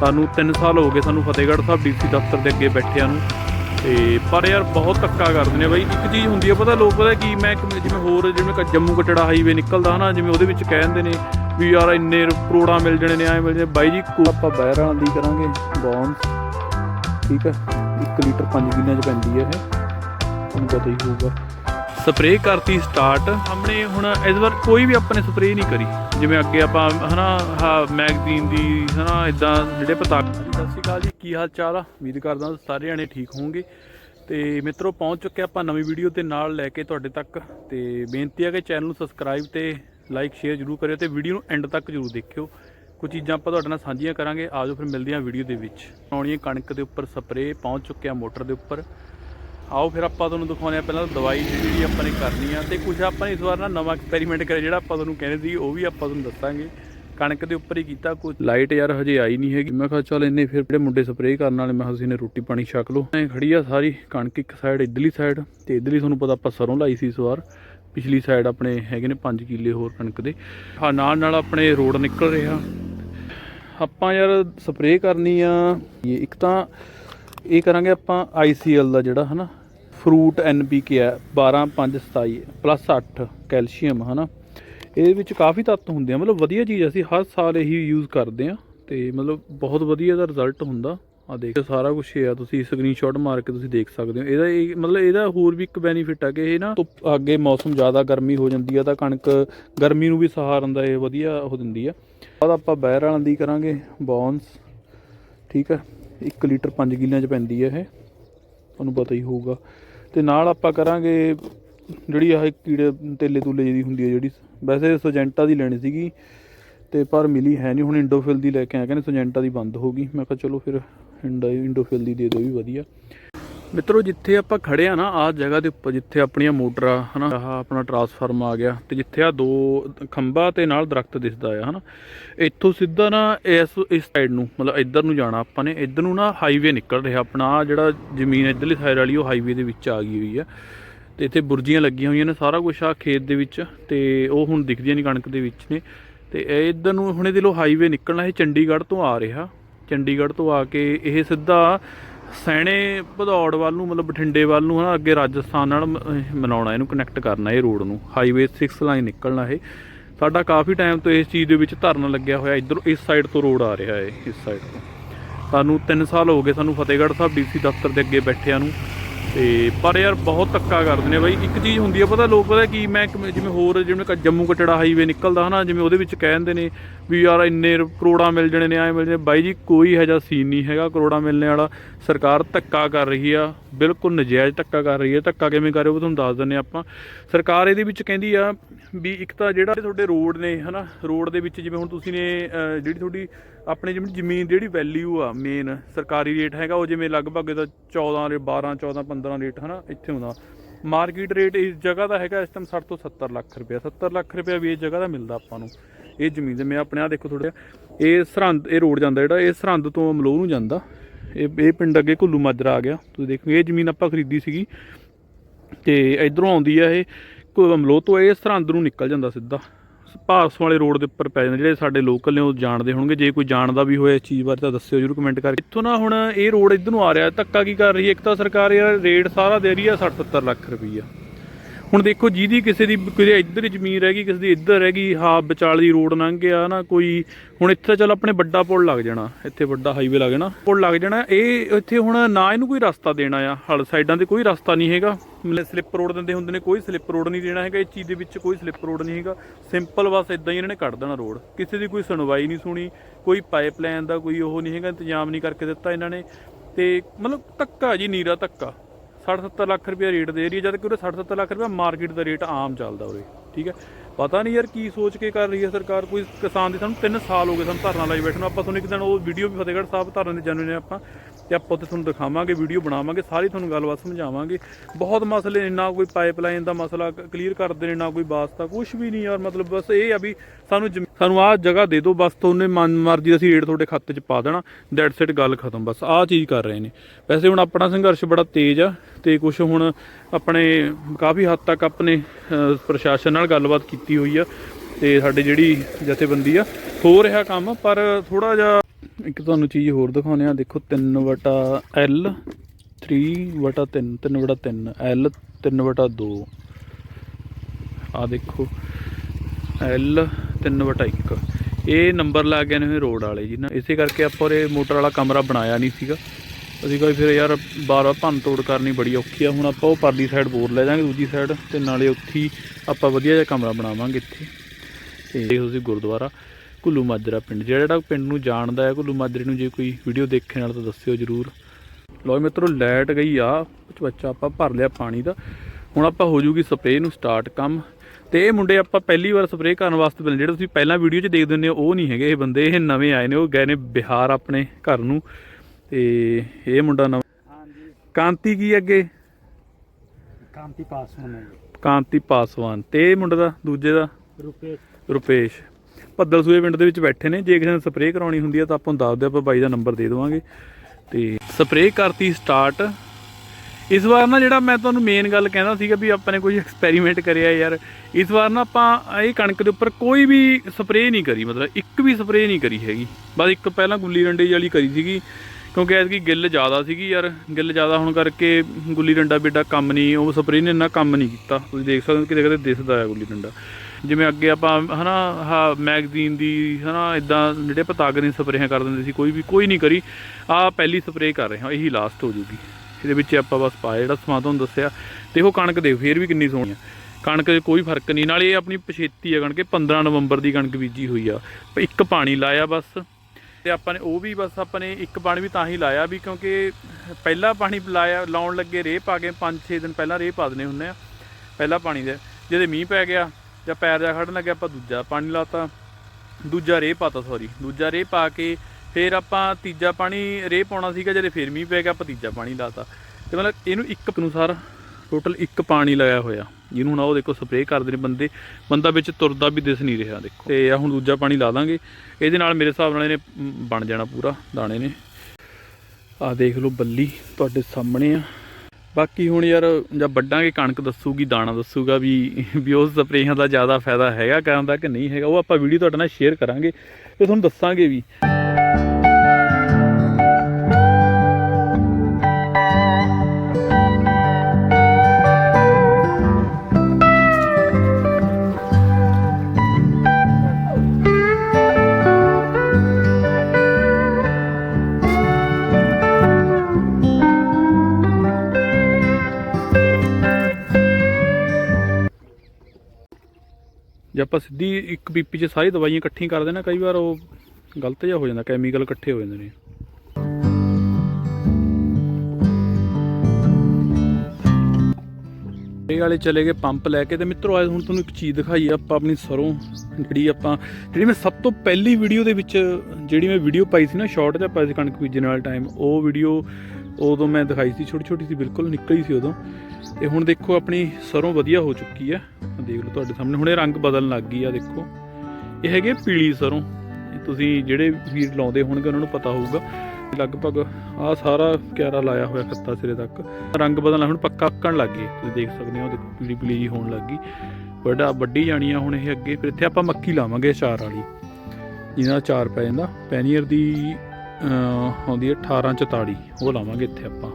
ਸਾਨੂੰ 3 ਸਾਲ ਹੋ ਗਏ ਸਾਨੂੰ ਫਤਿਹਗੜ੍ਹ ਸਾਹਿਬ ਡੀਸੀ ਦਫ਼ਤਰ ਦੇ ਅੱਗੇ ਬੈਠਿਆਂ ਨੂੰ। ਤੇ ਪਰ ਯਾਰ ਬਹੁਤ ਧੱਕਾ ਕਰਦੇ ਨੇ ਬਾਈ। ਇੱਕ ਚੀਜ਼ ਹੁੰਦੀ ਆ ਪਤਾ ਲੋਕ ਪਤਾ ਕੀ ਮੈਂ ਇੱਕ ਜਿਵੇਂ ਹੋਰ ਜਿਵੇਂ ਕ- ਜੰਮੂ ਕਟੜਾ ਹਾਈਵੇ ਨਿਕਲਦਾ ਹਨਾ ਜਿਵੇਂ ਉਹਦੇ ਵਿੱਚ ਕਹਿ ਦਿੰਦੇ ਨੇ ਵੀ ਯਾਰ ਇੰਨੇ ਕਰੋੜਾਂ ਮਿਲ ਜਣੇ ਨੇ ਐ ਮਿਲ ਜਣੇ। ਬਾਈ ਜੀ ਕੋ ਆਪਾਂ ਬਹਿਰਾਂ ਦੀ ਕਰਾਂਗੇ ਬੌਂਸ ਠੀਕ ਹੈ 1 ਲੀਟਰ 5 ਕਿੱਲਿਆਂ ਚ ਪੈਂਦੀ ਹੈ ਇਹ। ਤੁਹਾਨੂੰ ਪਤਾ ਹੀ ਹੋਊਗਾ। ਸਪਰੇਅ ਕਰਤੀ ਸਟਾਰਟ ਸਾਹਮਣੇ ਹੁਣ ਇਸ ਵਾਰ ਕੋਈ ਵੀ ਆਪਾਂ ਨੇ ਸਪਰੇਅ ਨਹੀਂ ਕਰੀ। ਜਿਵੇਂ ਅੱਗੇ ਆਪਾਂ, ਹਨਾ, ਆਹ ਮੈਗਜ਼ੀਨ ਦੀ, ਹਨਾ ਇਦਾਂ ਜਿਹੜੇ ਪਤਾ ਸਤਿ ਸ਼੍ਰੀ ਅਕਾਲ ਜੀ, ਕੀ ਹਾਲ ਚਾਲ ਆ? ਉਮੀਦ ਕਰਦਾ ਸਾਰੇ ਜਣੇ ਠੀਕ ਹੋਵੋਗੇ। ਤੇ ਮਿੱਤਰੋ, ਪਹੁੰਚ ਚੁੱਕੇ ਆਪਾਂ ਨਵੀਂ ਵੀਡੀਓ ਤੇ ਨਾਲ ਲੈ ਕੇ ਤੁਹਾਡੇ ਤੱਕ। ਤੇ ਬੇਨਤੀ ਹੈ ਕਿ ਚੈਨਲ ਨੂੰ ਸਬਸਕ੍ਰਾਈਬ ਤੇ ਲਾਈਕ ਸ਼ੇਅਰ ਜਰੂਰ ਕਰਿਓ ਤੇ ਵੀਡੀਓ ਨੂੰ ਐਂਡ ਤੱਕ ਜਰੂਰ ਦੇਖਿਓ। ਕੁਝ ਚੀਜ਼ਾਂ ਆਪਾਂ ਤੁਹਾਡੇ ਨਾਲ ਸਾਂਝੀਆਂ ਕਰਾਂਗੇ। ਆਜੋ ਫਿਰ ਮਿਲਦੇ ਹਾਂ ਵੀਡੀਓ ਦੇ ਵਿੱਚ। ਆਉਣੀ ਕਣਕ ਦੇ ਉੱਪਰ ਸਪਰੇਅ ਪਹੁੰਚ ਚੁੱਕਿਆ ਮੋਟਰ ਦੇ ਉੱਪਰ। ਆਓ ਫਿਰ ਆਪਾਂ ਤੁਹਾਨੂੰ ਦਿਖਾਉਂਦੇ ਆ ਪਹਿਲਾਂ ਦਵਾਈ ਜਿਹੜੀ ਆਪਾਂ ਨੇ ਕਰਨੀ ਆ ਤੇ ਕੁਝ ਆਪਾਂ ਇਸ ਵਾਰ ਨਾ ਨਵਾਂ ਐਕਸਪੈਰੀਮੈਂਟ ਕਰਿਆ ਜਿਹੜਾ ਆਪਾਂ ਤੁਹਾਨੂੰ ਕਹਿੰਦੇ ਸੀ, ਉਹ ਵੀ ਆਪਾਂ ਤੁਹਾਨੂੰ ਦੱਸਾਂਗੇ। ਕਣਕ ਦੇ ਉੱਪਰ ਹੀ ਕੀਤਾ ਕੁਝ ਲਾਈਟ ਯਾਰ ਹਜੇ ਆਈ ਨਹੀਂ ਹੈਗੀ। ਮੈਂ ਕਿਹਾ ਚੱਲ ਇੰਨੇ ਫਿਰ ਜਿਹੜੇ ਮੁੰਡੇ ਸਪਰੇਅ ਕਰਨ ਵਾਲੇ, ਮੈਂ ਕਿਹਾ ਤੁਸੀਂ ਨੇ ਰੋਟੀ ਪਾਣੀ ਛਕ ਲਓ। ਐ ਖੜੀ ਆ ਸਾਰੀ ਕਣਕ ਇੱਕ ਸਾਈਡ ਇਧਰਲੀ ਸਾਈਡ ਤੇ ਇਧਰਲੀ ਤੁਹਾਨੂੰ ਪਤਾ ਆਪਾਂ ਸਰੋਂ ਲਾਈ ਸੀ ਇਸ ਵਾਰ। ਪਿਛਲੀ ਸਾਈਡ ਆਪਣੇ ਹੈਗੇ ਨੇ 5 ਕਿੱਲੇ ਹੋਰ ਕਣਕ ਦੇ। ਹਾਂ ਨਾਲ ਨਾਲ ਆਪਣੇ ਰੋਡ ਨਿਕਲ ਰਿਹਾ। ਆਪਾਂ ਯਾਰ ਸਪਰੇਅ ਕਰਨੀ ਆ। ਇਹ ਇੱਕ ਤਾਂ ਇਹ ਕਰਾਂਗੇ ਆਪਾਂ ICL ਦਾ ਜਿਹੜਾ, ਹਨਾ? ਫਰੂਟ NPK ਹੈ 12527 ਪਲੱਸ 8 ਕੈਲਸ਼ੀਅਮ, ਹਨਾ? ਇਹਦੇ ਵਿੱਚ ਕਾਫੀ ਤੱਤ ਹੁੰਦੇ ਆ, ਮਤਲਬ ਵਧੀਆ ਚੀਜ਼ ਅਸੀਂ ਹਰ ਸਾਲ ਇਹੀ ਯੂਜ਼ ਕਰਦੇ ਆ ਤੇ ਮਤਲਬ ਬਹੁਤ ਵਧੀਆ ਦਾ ਰਿਜ਼ਲਟ ਹੁੰਦਾ। ਆ ਦੇਖ ਸਾਰਾ ਕੁਝ ਇਹ ਆ, ਤੁਸੀਂ ਸਕਰੀਨਸ਼ਾਟ ਮਾਰ ਕੇ ਤੁਸੀਂ ਦੇਖ ਸਕਦੇ ਹੋ। ਇਹਦਾ ਇਹ, ਮਤਲਬ ਇਹਦਾ ਹੋਰ ਵੀ ਇੱਕ ਬੈਨੀਫਿਟ ਆ ਕਿ ਇਹ ਨਾ ਧੁੱਪ, ਅੱਗੇ ਮੌਸਮ ਜ਼ਿਆਦਾ ਗਰਮੀ ਹੋ ਜਾਂਦੀ ਆ ਤਾਂ ਕਣਕ ਗਰਮੀ ਨੂੰ ਵੀ ਸਹਾਰਨ ਦਾ ਇਹ ਵਧੀਆ ਹੋ ਦਿੰਦੀ ਆ। ਬਾਅਦ ਆਪਾਂ ਬੈਰ ਵਾਲਾਂ ਦੀ ਕਰਾਂਗੇ ਬੌਨਸ ਠੀਕ ਹੈ 1 ਲੀਟਰ 5 ਗਿੱਲਿਆਂ ਚ ਪੈਂਦੀ ਹੈ ਇਹ। ਤੁਹਾਨੂੰ ਪਤਾ ਹੀ ਹੋਊਗਾ। ਤੇ ਨਾਲ ਆਪਾਂ ਕਰਾਂਗੇ ਜਿਹੜੀ ਆਹ ਕੀੜੇ ਤੇਲੇ ਤੂਲੇ ਜਿਹੀ ਹੁੰਦੀ ਹੈ ਜਿਹੜੀ, ਵੈਸੇ ਸੋਜੈਂਟਾ ਦੀ ਲੈਣੀ ਸੀਗੀ, ਤੇ ਪਰ ਮਿਲੀ ਹੈ ਨਹੀਂ। ਹੁਣ ਇੰਡੋਫਿਲ ਦੀ ਲੈ ਕੇ ਆਇਆ, ਕਹਿੰਦੇ ਸੋਜੈਂਟਾ ਦੀ ਬੰਦ ਹੋ ਗਈ। ਮੈਂ ਕਿਹਾ ਚਲੋ ਫਿਰ ਇੰਡਾ ਇੰਡੋਫਿਲ ਦੀ ਦੇ ਦਿਓ ਵੀ ਵਧੀਆ। ਮਿੱਤਰੋ, ਜਿੱਥੇ ਆਪਾਂ ਖੜੇ ਆ ਨਾ, ਆਹ ਜਗ੍ਹਾ ਦੇ ਉੱਪਰ ਜਿੱਥੇ ਆਪਣੀਆਂ ਮੋਟਰਾਂ, ਹਨਾ, ਆਹ ਆਪਣਾ ਟਰਾਂਸਫਾਰਮ ਆ ਗਿਆ ਤੇ ਜਿੱਥੇ ਆ ਦੋ ਖੰਭਾ ਤੇ ਨਾਲ ਦਰਖਤ ਦਿਸਦਾ ਆ, ਹਨਾ। ਇੱਥੋਂ ਸਿੱਧਾ ਨਾ ਇਸ ਇਸ ਸਾਈਡ ਨੂੰ, ਮਤਲਬ ਇੱਧਰ ਨੂੰ ਜਾਣਾ ਆਪਾਂ ਨੇ। ਇੱਧਰ ਨੂੰ ਨਾ ਹਾਈਵੇ ਨਿਕਲ ਰਿਹਾ ਆਪਣਾ, ਆਹ ਜਿਹੜਾ ਜ਼ਮੀਨ ਇੱਧਰਲੀ ਸਾਈਡ ਵਾਲੀ, ਉਹ ਹਾਈਵੇ ਦੇ ਵਿੱਚ ਆ ਗਈ ਹੋਈ ਆ। ਤੇ ਇੱਥੇ ਬੁਰਜੀਆਂ ਲੱਗੀਆਂ ਹੋਈਆਂ ਨੇ ਸਾਰਾ ਕੁਝ ਆ ਖੇਤ ਦੇ ਵਿੱਚ ਤੇ ਉਹ ਹੁਣ ਦਿਖਦੀਆਂ ਨਹੀਂ ਕਣਕ ਦੇ ਵਿੱਚ ਨੇ। ਤੇ ਇਹ ਇੱਧਰ ਨੂੰ ਹੁਣੇ ਦੇ ਲੋ ਹਾਈਵੇ ਨਿਕਲਣਾ ਇਹ ਚੰਡੀਗੜ੍ਹ ਤੋਂ ਆ ਰਿਹਾ। ਚੰਡੀਗੜ੍ਹ ਤੋਂ ਆ ਕੇ ਇਹ ਸਿੱਧਾ ਸੈਣੇ ਭਦੌੜ ਵੱਲ ਨੂੰ, ਮਤਲਬ ਬਠਿੰਡੇ ਵੱਲ ਨੂੰ ਹਨਾ, ਅੱਗੇ ਰਾਜਸਥਾਨ ਨਾਲ ਮ- ਮਿਲਾਉਣਾ ਇਹਨੂੰ ਕਨੈਕਟ ਕਰਨਾ, ਇਹ ਰੋਡ ਨੂੰ। ਹਾਈਵੇ 6 ਲਾਈਨ ਨਿਕਲਣਾ ਇਹ। ਸਾਡਾ ਕਾਫੀ ਟਾਈਮ ਤੋਂ ਇਸ ਚੀਜ਼ ਦੇ ਵਿੱਚ ਧਰਨਾ ਲੱਗਿਆ ਹੋਇਆ, ਇੱਧਰ ਇਸ ਸਾਈਡ ਤੋਂ ਰੋਡ ਆ ਰਿਹਾ ਹੈ ਇਸ ਸਾਈਡ ਤੋਂ। ਸਾਨੂੰ 3 ਸਾਲ ਹੋ ਗਏ ਸਾਨੂੰ ਫਤਿਹਗੜ੍ਹ ਸਾਹਿਬ ਡੀਸੀ ਦਫ਼ਤਰ ਦੇ ਅੱਗੇ ਬੈਠਿਆਂ ਨੂੰ। ਤੇ ਪਰ ਯਾਰ ਬਹੁਤ ਧੱਕਾ ਕਰਦੇ ਨੇ ਬਾਈ। ਇੱਕ ਚੀਜ਼ ਹੁੰਦੀ ਆ, ਪਤਾ ਲੋਕ ਪਤਾ ਕੀ, ਮੈਂ ਇੱਕ ਜਿਵੇਂ ਹੋਰ ਜਿਵੇਂ ਕ- ਜੰਮੂ ਕਟੜਾ ਹਾਈਵੇ ਨਿਕਲਦਾ ਹਨਾ, ਜਿਵੇਂ ਉਹਦੇ ਵਿੱਚ ਕਹਿ ਦਿੰਦੇ ਨੇ ਵੀ ਯਾਰ ਇੰਨੇ ਕਰੋੜਾਂ ਮਿਲ ਜਣੇ ਨੇ, ਐ ਮਿਲ ਜਣੇ ਬਾਈ ਜੀ, ਕੋਈ ਇਹੋ ਜਿਹਾ ਸੀਨ ਨਹੀਂ ਹੈਗਾ ਕਰੋੜਾਂ ਮਿਲਣੇ ਵਾਲਾ। ਸਰਕਾਰ ਧੱਕਾ ਕਰ ਰਹੀ ਆ, ਬਿਲਕੁਲ ਨਜਾਇਜ਼ ਧੱਕਾ ਕਰ ਰਹੀ ਹੈ ਧੱਕਾ ਕਿਵੇਂ ਕਰ ਰਹੇ ਉਹ ਤੁਹਾਨੂੰ ਦੱਸ ਦਿੰਨੇ ਆਪਾਂ। ਸਰਕਾਰ ਇਹਦੇ ਵਿੱਚ ਕਹਿੰਦੀ ਆ ਵੀ ਇੱਕ ਤਾਂ ਜਿਹੜਾ ਤੁਹਾਡੇ ਰੋਡ ਨੇ ਹਨਾ ਰੋਡ ਦੇ ਵਿੱਚ ਜਿਵੇਂ ਹੁਣ ਤੁਸੀਂ ਨੇ ਜਿਹੜੀ ਤੁਹਾਡੀ ਆਪਣੇ ਜਿਵੇਂ ਜ਼ਮੀਨ ਦੀ ਜਿਹੜੀ ਵੈਲਿਊ ਆ ਮੇਨ ਸਰਕਾਰੀ ਰੇਟ ਹੈਗਾ, ਉਹ ਜਿਵੇਂ ਲਗਭਗ ਇਹਦਾ 14 ਰੇ 12 14 15 ਰੇਟ, ਹਨਾ, ਇੱਥੇ ਹੁੰਦਾ। ਮਾਰਕੀਟ ਰੇਟ ਇਸ ਜਗ੍ਹਾ ਦਾ ਹੈਗਾ ਇਸ ਟਾਈਮ 60 ਤੋਂ 70 ਲੱਖ ਰੁਪਇਆ। 70 ਲੱਖ ਰੁਪਇਆ ਵੀ ਇਸ ਜਗ੍ਹਾ ਦਾ ਮਿਲਦਾ ਆਪਾਂ ਨੂੰ। ਇਹ ਜ਼ਮੀਨ ਦੇ ਮੈਂ ਆਪਣੇ ਆ ਦੇਖੋ ਥੋੜਾ ਇਹ ਸਰਹੰਦ, ਇਹ ਰੋਡ ਜਾਂਦਾ ਜਿਹੜਾ, ਇਹ ਸਰਹੰਦ ਤੋਂ ਅਮਲੋਹ ਨੂੰ ਜਾਂਦਾ। ਇਹ ਇਹ ਪਿੰਡ ਅੱਗੇ ਘੁੱਲੂ ਮਾਜਰਾ ਆ ਗਿਆ। ਤੁਸੀਂ ਦੇਖੋ ਇਹ ਜ਼ਮੀਨ ਆਪਾਂ ਖਰੀਦੀ ਸੀਗੀ। ਤੇ ਇਧਰੋਂ ਆਉਂਦੀ ਆ ਇਹ ਕੋਈ ਅਮਲੋਹ ਤੋਂ ਇਹ ਸਰਹੰਦ ਨੂੰ ਨਿਕਲ ਜਾਂਦਾ ਸਿੱਧਾ। ਭਾਰਸ ਵਾਲੇ ਰੋਡ ਦੇ ਉੱਪਰ ਪੈ ਜਾਂਦੇ ਜਿਹੜੇ ਸਾਡੇ ਲੋਕਲ ਨੇ, ਉਹ ਜਾਣਦੇ ਹੋਣਗੇ। ਜੇ ਕੋਈ ਜਾਣਦਾ ਵੀ ਹੋਇਆ ਇਸ ਚੀਜ਼ ਬਾਰੇ ਤਾਂ ਦੱਸਿਓ, ਜਰੂਰ ਕਮੈਂਟ ਕਰਕੇ। ਇੱਥੋਂ ਨਾ ਹੁਣ ਇਹ ਰੋਡ ਇਧਰ ਨੂੰ ਆ ਰਿਹਾ, ਧੱਕਾ ਕੀ ਕਰ ਰਹੀ ਹੈ? ਇੱਕ ਤਾਂ ਸਰਕਾਰ ਯਾਰ, ਰੇਟ ਸਾਰਾ ਦੇ ਰਹੀ ਹੈ 60 70 ਲੱਖ ਰੁਪਈਆ। ਹੁਣ ਦੇਖੋ ਜਿਹਦੀ ਕਿਸੇ ਦੀ ਕਿਸੇ ਇੱਧਰ ਜ਼ਮੀਨ ਰਹਿ ਗਈ, ਕਿਸੇ ਦੀ ਇੱਧਰ ਰਹਿ ਗਈ, ਹਾਂ, ਵਿਚਾਲ ਦੀ ਰੋਡ ਲੰਘ ਗਿਆ ਨਾ, ਕੋਈ, ਹੁਣ ਇੱਥੇ ਚੱਲ ਆਪਣੇ ਵੱਡਾ ਪੁਲ ਲੱਗ ਜਾਣਾ, ਇੱਥੇ ਵੱਡਾ ਹਾਈਵੇ ਲੱਗ ਜਾਣਾ, ਪੁਲ ਲੱਗ ਜਾਣਾ, ਇਹ ਇੱਥੇ ਹੁਣ ਨਾ ਇਹਨੂੰ ਕੋਈ ਰਸਤਾ ਦੇਣਾ ਆ, ਹਲ ਸਾਈਡਾਂ ਤੇ ਕੋਈ ਰਸਤਾ ਨਹੀਂ ਹੈਗਾ, ਮਤਲਬ ਸਲਿੱਪ ਰੋਡ ਦਿੰਦੇ ਹੁੰਦੇ ਨੇ, ਕੋਈ ਸਲਿੱਪ ਰੋਡ ਨਹੀਂ ਦੇਣਾ ਹੈਗਾ, ਇਸ ਚੀਜ਼ ਦੇ ਵਿੱਚ ਕੋਈ ਸਲਿੱਪ ਰੋਡ ਨਹੀਂ ਹੈਗਾ ਸਿੰਪਲ ਬਸ ਇਦਾਂ ਹੀ ਇਹਨਾਂ ਨੇ ਕੱਢ ਦੇਣਾ ਰੋਡ ਕਿਸੇ ਦੀ ਕੋਈ ਸੁਣਵਾਈ ਨਹੀਂ ਸੁਣੀ, ਕੋਈ ਪਾਈਪਲਾਈਨ ਦਾ ਕੋਈ ਉਹ ਨਹੀਂ ਹੈਗਾ, ਇੰਤਜ਼ਾਮ ਨਹੀਂ ਕਰਕੇ ਦਿੱਤਾ ਇਹਨਾਂ ਨੇ, ਤੇ ਮਤਲਬ ਧੱਕਾ ਜੀ, ਨੀਰਾ ਧੱਕਾ। 60 70 ਲੱਖ ਰੁਪਏ ਰੇਟ ਦੇ ਰਹੀ ਹੈ, ਜਦ ਕਿ ਉਹਦੇ 60 70 ਲੱਖ ਰੁਪਏ ਮਾਰਕੀਟ ਦਾ ਰੇਟ ਆਮ ਚੱਲਦਾ ਉਰੇ, ਠੀਕ ਹੈ? ਪਤਾ ਨਹੀਂ ਯਾਰ ਕੀ ਸੋਚ ਕੇ ਕਰ ਰਹੀ ਹੈ ਸਰਕਾਰ, ਕੋਈ ਕਿਸਾਨ ਦੀ ਸਾਨੂੰ 3 ਸਾਲ ਹੋ ਗਏ ਸਾਨੂੰ ਧਰਨਾ ਲਾਈ ਬੈਠੇ ਨੂੰ, ਆਪਾਂ ਤੁਹਾਨੂੰ ਇੱਕ ਦਿਨ ਉਹ ਵੀਡੀਓ ਵੀ ਫਤਿਹਗੜ੍ਹ ਸਾਹਿਬ ਧਰਨੇ ਦੇ ਜਾਣੇ ਨੇ ਆਪਾਂ। ਤੇ ਆਪਾਂ ਉੱਥੇ ਤੁਹਾਨੂੰ ਦਿਖਾਵਾਂਗੇ ਵੀਡੀਓ ਬਣਾਵਾਂਗੇ ਸਾਰੀ ਤੁਹਾਨੂੰ ਗੱਲਬਾਤ ਸਮਝਾਵਾਂਗੇ। ਬਹੁਤ ਮਸਲੇ ਨੇ, ਨਾ ਕੋਈ ਪਾਈਪਲਾਈਨ ਦਾ ਮਸਲਾ ਕਲੀਅਰ ਕਰਦੇ ਨੇ ਨਾ ਕੋਈ ਵਾਸਤਾ ਕੁਝ ਵੀ ਨਹੀਂ ਯਾਰ ਮਤਲਬ ਬਸ ਇਹ ਆ ਵੀ ਸਾਨੂੰ ਜ਼ਮੀ- ਸਾਨੂੰ ਆਹ ਜਗ੍ਹਾ ਦੇ ਦਿਓ ਬਸ ਤੁਹਾਨੂੰ ਮਨ ਮਰਜ਼ੀ ਅਸੀਂ ਰੇਟ ਤੁਹਾਡੇ ਖਾਤੇ 'ਚ ਪਾ ਦੇਣਾ ਦੈਟਸ ਇਟ ਗੱਲ ਖਤਮ ਬਸ ਆਹ ਚੀਜ਼ ਕਰ ਰਹੇ ਨੇ। ਵੈਸੇ ਹੁਣ ਆਪਣਾ ਸੰਘਰਸ਼ ਬੜਾ ਤੇਜ਼ ਆ ਤੇ ਕੁਝ ਹੁਣ ਆਪਣੇ ਕਾਫੀ ਹੱਦ ਤੱਕ ਆਪਣੇ ਪ੍ਰਸ਼ਾਸਨ ਨਾਲ ਗੱਲਬਾਤ ਕੀਤੀ ਹੋਈ ਆ ਤੇ ਸਾਡੇ ਜਿਹੜੀ ਜਥੇਬੰਦੀ ਆ ਹੋ ਰਿਹਾ ਕੰਮ ਪਰ ਥੋੜਾ ਜਿਹਾ ਇੱਕ ਤੁਹਾਨੂੰ ਚੀਜ਼ ਹੋਰ ਦਿਖਾਉਂਦੇ ਆ ਦੇਖੋ 3 ਵਟਾ L 3 ਵਟਾ 3 3 ਵਟਾ 3 L 3 ਵਟਾ 2 ਆ ਦੇਖੋ, L 3 ਵਟਾ 1 ਇਹ ਨੰਬਰ ਲੱਗ ਗਏ ਨੇ ਰੋਡ ਵਾਲੇ ਜੀ ਨਾ। ਇਸੇ ਕਰਕੇ ਆਪਾਂ ਉਹ ਮੋਟਰ ਵਾਲਾ ਕਮਰਾ ਬਣਾਇਆ ਨਹੀਂ ਸੀਗਾ। ਅਸੀਂ ਕੋਈ ਫਿਰ ਯਾਰ ਬਾਰ-ਬਾਰ ਭੰਨ ਤੋੜ ਕਰਨੀ ਬੜੀ ਔਖੀ ਆ। ਹੁਣ ਆਪਾਂ ਉਹ ਪਰਲੀ ਸਾਈਡ ਬੋਰ ਲੈ ਜਾਾਂਗੇ ਦੂਜੀ ਸਾਈਡ ਤੇ ਨਾਲੇ ਉੱਥੇ ਹੀ ਆਪਾਂ ਵਧੀਆ ਜਿਹਾ ਕਮਰਾ ਬਣਾਵਾਂਗੇ ਇੱਥੇ। ਤੇ ਇਹ ਤੁਸੀਂ ਗੁਰਦੁਆਰਾ। ਕੁੱਲੂ ਮਾਜਰਾ ਪਿੰਡ। ਜਿਹੜਾ ਪਿੰਡ ਨੂੰ ਜਾਣਦਾ ਹੈ ਕੁੱਲੂ ਮਾਜਰੇ ਨੂੰ ਜੇ ਕੋਈ ਵੀਡੀਓ ਦੇਖਣ ਨਾਲ ਤਾਂ ਦੱਸਿਓ ਜਰੂਰ। ਲੋ ਮਿੱਤਰੋ ਲਾਈਟ ਗਈ ਆ ਬੱਚਾ ਆਪਾਂ ਭਰ ਲਿਆ ਪਾਣੀ ਦਾ। ਹੁਣ ਆਪਾਂ ਹੋ ਜੂਗੀ ਸਪਰੇਅ ਨੂੰ ਸਟਾਰਟ ਕੰਮ। ਤੇ ਇਹ ਮੁੰਡੇ ਆਪਾਂ ਪਹਿਲੀ ਵਾਰ ਸਪਰੇਅ ਕਰਨ ਵਾਸਤੇ ਮਿਲੇ ਜਿਹੜੇ ਤੁਸੀਂ ਪਹਿਲਾਂ ਵੀਡੀਓ 'ਚ ਦੇਖਦੇ ਹੁੰਦੇ ਹੋ ਉਹ ਨਹੀਂ ਹੈਗੇ। ਇਹ ਬੰਦੇ ਇਹ ਨਵੇਂ ਆਏ ਨੇ ਉਹ ਗਏ ਨੇ ਬਿਹਾਰ ਆਪਣੇ ਘਰ ਨੂੰ। ਤੇ ਇਹ ਮੁੰਡਾ ਨਵਾਂ। ਹਾਂਜੀ। ਕਾਂਤੀ ਕੀ ਅੱਗੇ? ਕਾਂਤੀ ਪਾਸ ਹੋਣਾ ਜੀ। ਕਾਂਤੀ ਪਾਸਵਾਨ। ਤੇ ਇਹ ਮੁੰਡਾ ਦਾ ਦੂਜੇ ਦਾ? ਰੁਪੇਸ਼। ਪੱਦਲ ਸੂਏ ਪਿੰਡ ਦੇ ਵਿੱਚ ਬੈਠੇ ਨੇ। ਜੇ ਕਿਸੇ ਨੇ ਸਪਰੇਅ ਕਰਾਉਣੀ ਹੁੰਦੀ ਹੈ ਤਾਂ ਆਪਾਂ ਨੂੰ ਦੱਸ ਦਿਓ, ਆਪਾਂ ਬਾਈ ਦਾ ਨੰਬਰ ਦੇ ਦੇਵਾਂਗੇ। ਤੇ ਸਪਰੇਅ ਕਰਤੀ ਸਟਾਰਟ ਇਸ ਵਾਰ ਨਾ ਜਿਹੜਾ ਮੈਂ ਤੁਹਾਨੂੰ ਮੇਨ ਗੱਲ ਕਹਿੰਦਾ ਸੀਗਾ ਵੀ ਆਪਾਂ ਨੇ ਕੋਈ ਐਕਸਪੈਰੀਮੈਂਟ ਕਰਿਆ ਯਾਰ, ਇਸ ਵਾਰ ਨਾ ਆਪਾਂ ਇਹ ਕਣਕ ਦੇ ਉੱਪਰ ਕੋਈ ਵੀ ਸਪਰੇਅ ਨਹੀਂ ਕਰੀ, ਮਤਲਬ ਇੱਕ ਵੀ ਸਪਰੇਅ ਨਹੀਂ ਕਰੀ ਹੈਗੀ। ਬਸ ਇੱਕ ਪਹਿਲਾਂ ਗੁੱਲੀ ਡੰਡੇ ਵਾਲੀ ਕਰੀ ਸੀਗੀ, ਕਿਉਂਕਿ ਐਤਕੀ ਗਿੱਲ ਜ਼ਿਆਦਾ ਸੀਗੀ ਯਾਰ। ਗਿੱਲ ਜ਼ਿਆਦਾ ਹੋਣ ਕਰਕੇ ਗੁੱਲੀ ਡੰਡਾ ਬੇਡਾ ਕੰਮ ਨਹੀਂ, ਉਹ ਸਪਰੇਅ ਨੇ ਇੰਨਾ ਕੰਮ ਨਹੀਂ ਕੀਤਾ। ਤੁਸੀਂ ਦੇਖ ਸਕਦੇ ਹੋ ਕਿਤੇ ਕਿਤੇ ਦਿਸਦਾ ਹੈ ਗੁੱਲੀ ਡੰਡਾ। ਜਿਵੇਂ ਅੱਗੇ ਆਪਾਂ, ਹਨਾ ਆਹ ਮੈਗਜ਼ੀਨ ਦੀ, ਹਨਾ ਇਦਾਂ ਜਿਹੜੇ ਪਤਾਗ ਦੀਆਂ ਦੀ ਸਪਰੇਆਂ ਕਰ ਦਿੰਦੇ ਸੀ, ਕੋਈ ਵੀ, ਕੋਈ ਨਹੀਂ ਕਰੀ। ਆ ਪਹਿਲੀ ਸਪਰੇਅ ਕਰ ਰਹੇ ਹਾਂ, ਇਹੀ ਲਾਸਟ ਹੋ ਜੂਗੀ। ਇਹਦੇ ਵਿੱਚ ਆਪਾਂ ਬਸ ਪਾਇਆ ਜਿਹੜਾ ਸਮਾਂ ਤੁਹਾਨੂੰ ਦੱਸਿਆ। ਤੇ ਉਹ ਕਣਕ ਦੇ ਫੇਰ ਵੀ ਕਿੰਨੀ ਸੋਹਣੀ ਆ। ਕਣਕ 'ਚ ਕੋਈ ਫ਼ਰਕ ਨਹੀਂ, ਨਾਲੇ ਇਹ ਆਪਣੀ ਪਛੇਤੀ ਆ ਕਣਕ, ਇਹ 15 ਨਵੰਬਰ ਦੀ ਕਣਕ ਬੀਜੀ ਹੋਈ ਆ। ਇੱਕ ਪਾਣੀ ਲਾਇਆ ਬਸ। ਤੇ ਆਪਾਂ ਨੇ ਉਹ ਵੀ ਬਸ, ਆਪਾਂ ਨੇ ਇੱਕ ਪਾਣੀ ਵੀ ਤਾਂ ਹੀ ਲਾਇਆ ਵੀ ਕਿਉਂਕਿ ਪਹਿਲਾ ਪਾਣੀ ਲਾਇਆ, ਲਾਉਣ ਲੱਗੇ ਰੇਹ ਪਾ ਕੇ 5-6 ਦਿਨ ਪਹਿਲਾਂ ਰੇਹ ਪਾ ਦਨੇ ਹੁੰਨੇ ਆ। ਪਹਿਲਾ ਪਾਣੀ ਦੇ, ਜਿਹਦੇ ਮੀਂਹ ਪੈ ਗਿਆ ਜਾਂ ਪੈਰ ਜਾ ਖੜਨ ਲੱਗਿਆ, ਆਪਾਂ ਦੂਜਾ ਪਾਣੀ ਲਾਤਾ। ਦੂਜਾ ਰੇਹ ਪਾਤਾ ਸੌਰੀ ਦੂਜਾ ਰੇਹ ਪਾ ਕੇ ਫਿਰ ਆਪਾਂ ਤੀਜਾ ਪਾਣੀ ਰੇਹ ਪਾਉਣਾ ਸੀਗਾ, ਜਦੋਂ ਫਿਰ ਮੀਂਹ ਪੈ ਗਿਆ, ਆਪਾਂ ਤੀਜਾ ਪਾਣੀ ਲਾਤਾ। ਤੇ ਮਤਲਬ ਇਹਨੂੰ ਇੱਕ ਅਨੁਸਾਰ ਟੋਟਲ ਇੱਕ ਪਾਣੀ ਲਾਇਆ ਹੋਇਆ। ਜਿਹਨੂੰ ਹੁਣ ਉਹ ਦੇਖੋ ਸਪਰੇਅ ਕਰਦੇ ਨੇ ਬੰਦੇ। ਬੰਦਾ ਵਿੱਚ ਤੁਰਦਾ ਵੀ ਦਿਸ ਨਹੀਂ ਰਿਹਾ, ਦੇਖੋ। ਤੇ ਆ ਹੁਣ ਦੂਜਾ ਪਾਣੀ ਲਾ ਦਾਂਗੇ। ਇਹਦੇ ਨਾਲ ਮੇਰੇ ਹਿਸਾਬ ਨਾਲ ਇਹਨੇ ਬਣ ਜਾਣਾ ਪੂਰਾ ਦਾਣੇ ਨੇ। ਆ ਦੇਖ ਲਓ ਬੱਲੀ ਤੁਹਾਡੇ ਸਾਹਮਣੇ ਆ। ਬਾਕੀ ਹੁਣ ਯਾਰ ਜਦ ਵੱਡਾਂਗੇ ਕਣਕ ਦੱਸੂਗੀ, ਦਾਣਾ ਦੱਸੂਗਾ ਵੀ ਵੀ ਉਸ ਸਪਰੇਹਾਂ ਦਾ ਜ਼ਿਆਦਾ ਫਾਇਦਾ ਹੈਗਾ, ਕਰਨ ਦਾ ਕਿ ਨਹੀਂ ਹੈਗਾ, ਉਹ ਆਪਾਂ ਵੀਡੀਓ ਤੁਹਾਡੇ ਨਾਲ ਸ਼ੇਅਰ ਕਰਾਂਗੇ ਤੇ ਤੁਹਾਨੂੰ ਦੱਸਾਂਗੇ ਵੀ। ਆਪਾਂ ਸਿੱਧੀ ਇੱਕ ਪੀਪੀ 'ਚ ਸਾਰੀ ਦਵਾਈਆਂ ਇਕੱਠੀਆਂ ਕਰਦੇ ਨਾ ਕਈ ਵਾਰ ਉਹ ਗਲਤ ਜਿਹਾ ਹੋ ਜਾਂਦਾ ਕੈਮੀਕਲ ਇਕੱਠੇ ਹੋ ਜਾਂਦੇ ਨੇ। ਇਹ ਵਾਲੇ ਚਲੇ ਗਏ ਪੰਪ ਲੈ ਕੇ, ਤੇ ਮਿੱਤਰੋ, ਅੱਜ ਹੁਣ ਤੁਹਾਨੂੰ ਇੱਕ ਚੀਜ਼ ਦਿਖਾਈ ਆਪਾਂ ਆਪਣੀ ਸਰੋਂ, ਜਿਹੜੀ ਆਪਾਂ, ਜਿਹੜੀ ਮੈਂ ਸਭ ਤੋਂ ਪਹਿਲੀ ਵੀਡੀਓ ਦੇ ਵਿੱਚ, ਜਿਹੜੀ ਮੈਂ ਵੀਡੀਓ ਪਾਈ ਸੀ ਨਾ ਸ਼ਾਰਟ ਜਿਹਾ ਪਾਈ ਸੀ ਕਣਕ ਬੀਜਣ ਵਾਲੇ ਟਾਈਮ ਉਹ ਵੀਡੀਓ ਉਦੋਂ ਮੈਂ ਦਿਖਾਈ ਸੀ ਛੋਟੀ ਛੋਟੀ ਸੀ, ਬਿਲਕੁਲ ਨਿਕਲੀ ਸੀ ਉਦੋਂ। ਤੇ ਹੁਣ ਦੇਖੋ, ਆਪਣੀ ਸਰੋਂ ਵਧੀਆ ਹੋ ਚੁੱਕੀ ਹੈ ਦੇਖ ਲਓ ਤੁਹਾਡੇ ਸਾਹਮਣੇ। ਹੁਣ ਇਹ ਰੰਗ ਬਦਲਣ ਲੱਗ ਗਈ ਆ, ਦੇਖੋ। ਇਹ ਹੈਗੇ ਪੀਲੀ ਸਰੋਂ। ਤੁਸੀਂ ਜਿਹੜੇ ਵੀਰ ਲਾਉਂਦੇ ਹੋਣਗੇ, ਉਹਨਾਂ ਨੂੰ ਪਤਾ ਹੋਊਗਾ। ਲਗਭਗ ਆ ਸਾਰਾ ਕਿਆਰਾ ਲਾਇਆ ਹੋਇਆ ਖੱਤਾ ਸਿਰੇ ਤੱਕ। ਰੰਗ ਬਦਲਣਾ ਹੁਣ ਪੱਕਾ ਅੱਕਣ ਲੱਗ ਗਏ। ਤੁਸੀਂ ਦੇਖ ਸਕਦੇ ਹੋ, ਦੇਖੋ, ਪੀਲੀ ਪੀਲੀ ਜੀ ਹੋਣ ਲੱਗ ਗਈ। ਵੱਡਾ ਵੱਡੀ ਜਾਣੀ ਆ ਹੁਣ ਇਹ ਅੱਗੇ। ਫਿਰ ਇੱਥੇ ਆਪਾਂ ਮੱਕੀ ਲਾਵਾਂਗੇ ਚਾਰ ਵਾਲੀ। ਜਿਹਦਾ ਚਾਰ ਪੈ ਜਾਂਦਾ। ਪੈਨੀਅਰ ਦੀ ਆਉਂਦੀ ਹੈ 1844 ਉਹ ਲਾਵਾਂਗੇ ਇੱਥੇ ਆਪਾਂ।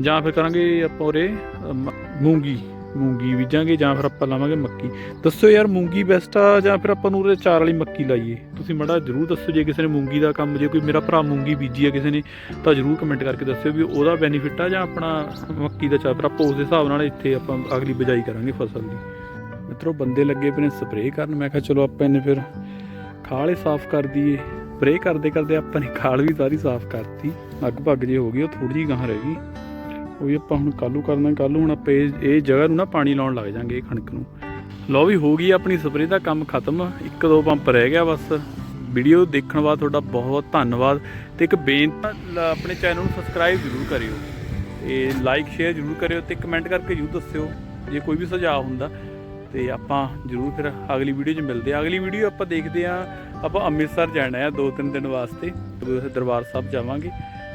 ਜਾਂ ਫਿਰ ਕਰਾਂਗੇ ਆਪਾਂ ਉਰੇ ਮ- ਮੂੰਗੀ। ਮੂੰਗੀ ਬੀਜਾਂਗੇ ਜਾਂ ਫਿਰ ਆਪਾਂ ਲਾਵਾਂਗੇ ਮੱਕੀ। ਦੱਸੋ ਯਾਰ ਮੂੰਗੀ ਬੈਸਟ ਆ ਜਾਂ ਫਿਰ ਆਪਾਂ ਨੂੰ ਉਰੇ ਚਾਰ ਵਾਲੀ ਮੱਕੀ ਲਾਈਏ? ਤੁਸੀਂ ਮੜਾ ਜਰੂਰ ਦੱਸੋ ਜੇ ਕਿਸੇ ਨੇ ਮੂੰਗੀ ਦਾ ਕੰਮ, ਜੇ ਕੋਈ ਮੇਰਾ ਭਰਾ ਮੂੰਗੀ ਬੀਜੀ ਆ ਕਿਸੇ ਨੇ, ਤਾਂ ਜਰੂਰ ਕਮੈਂਟ ਕਰਕੇ ਦੱਸਿਓ ਵੀ ਉਹਦਾ ਬੈਨੀਫਿਟ ਆ ਜਾਂ ਆਪਣਾ ਮੱਕੀ ਦਾ ਚਾਰ। ਫਿਰ ਆਪਾਂ ਉਸ ਦੇ ਹਿਸਾਬ ਨਾਲ ਇੱਥੇ ਆਪਾਂ ਅਗਲੀ ਬਿਜਾਈ ਕਰਾਂਗੇ ਫਸਲ ਦੀ। ਮਿੱਤਰੋ, ਬੰਦੇ ਲੱਗੇ ਪਏ ਨੇ ਸਪਰੇਅ ਕਰਨ। ਮੈਂ ਕਿਹਾ ਚਲੋ ਆਪਾਂ ਇਹਨੇ ਫਿਰ ਖਾਲੇ ਸਾਫ਼ ਕਰ ਦਈਏ। ਸਪਰੇਅ ਕਰਦੇ ਕਰਦੇ ਆਪਾਂ ਨੇ ਖਾਲ ਵੀ ਸਾਰੀ ਸਾਫ਼ ਕਰਤੀ। ਲਗਭਗ ਜੇ ਹੋ ਗਈ, ਉਹ ਥੋੜੀ ਜਿਹੀ ਗਾਂ ਰਹਿ ਗਈ। ਉਹ ਵੀ ਆਪਾਂ ਹੁਣ ਕੱਲੂ ਕਰਨਾ ਕੱਲੂ ਹੁਣ ਆਪਾਂ ਇਹ ਇਹ ਜਗ੍ਹਾ ਨੂੰ ਨਾ ਪਾਣੀ ਲਾਉਣ ਲੱਗ ਜਾਾਂਗੇ ਇਹ ਕਣਕ ਨੂੰ। ਲਓ ਵੀ ਹੋ ਗਈ ਆਪਣੀ ਸਪਰੇਅ ਦਾ ਕੰਮ ਖਤਮ, ਇੱਕ ਦੋ ਪੰਪ ਰਹਿ ਗਿਆ ਬਸ। ਵੀਡੀਓ ਦੇਖਣ ਬਾਅਦ ਤੁਹਾਡਾ ਬਹੁਤ ਧੰਨਵਾਦ ਤੇ ਇੱਕ ਬੇਨਤੀ ਆਪਣੇ ਚੈਨਲ ਨੂੰ ਸਬਸਕ੍ਰਾਈਬ ਜ਼ਰੂਰ ਕਰਿਓ ਤੇ ਲਾਈਕ ਸ਼ੇਅਰ ਜ਼ਰੂਰ ਕਰਿਓ ਤੇ ਕਮੈਂਟ ਕਰਕੇ ਜ਼ਰੂਰ ਦੱਸਿਓ ਜੇ ਕੋਈ ਵੀ ਸੁਝਾਅ ਹੁੰਦਾ ਤੇ ਆਪਾਂ ਜ਼ਰੂਰ ਫਿਰ ਅਗਲੀ ਵੀਡੀਓ 'ਚ ਮਿਲਦੇ ਆ ਅਗਲੀ ਵੀਡੀਓ ਆਪਾਂ ਦੇਖਦੇ ਆ ਆਪਾਂ ਅੰਮ੍ਰਿਤਸਰ ਜਾਣਾ ਹੈ ਦੋ ਤਿੰਨ ਦਿਨ ਵਾਸਤੇ। ਦਰਬਾਰ ਸਾਹਿਬ ਜਾਵਾਂਗੇ।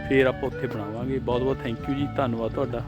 ਫਿਰ ਆਪਾਂ ਉੱਥੇ ਬਣਾਵਾਂਗੇ। ਬਹੁਤ ਬਹੁਤ ਥੈਂਕ ਯੂ ਜੀ। ਧੰਨਵਾਦ ਤੁਹਾਡਾ।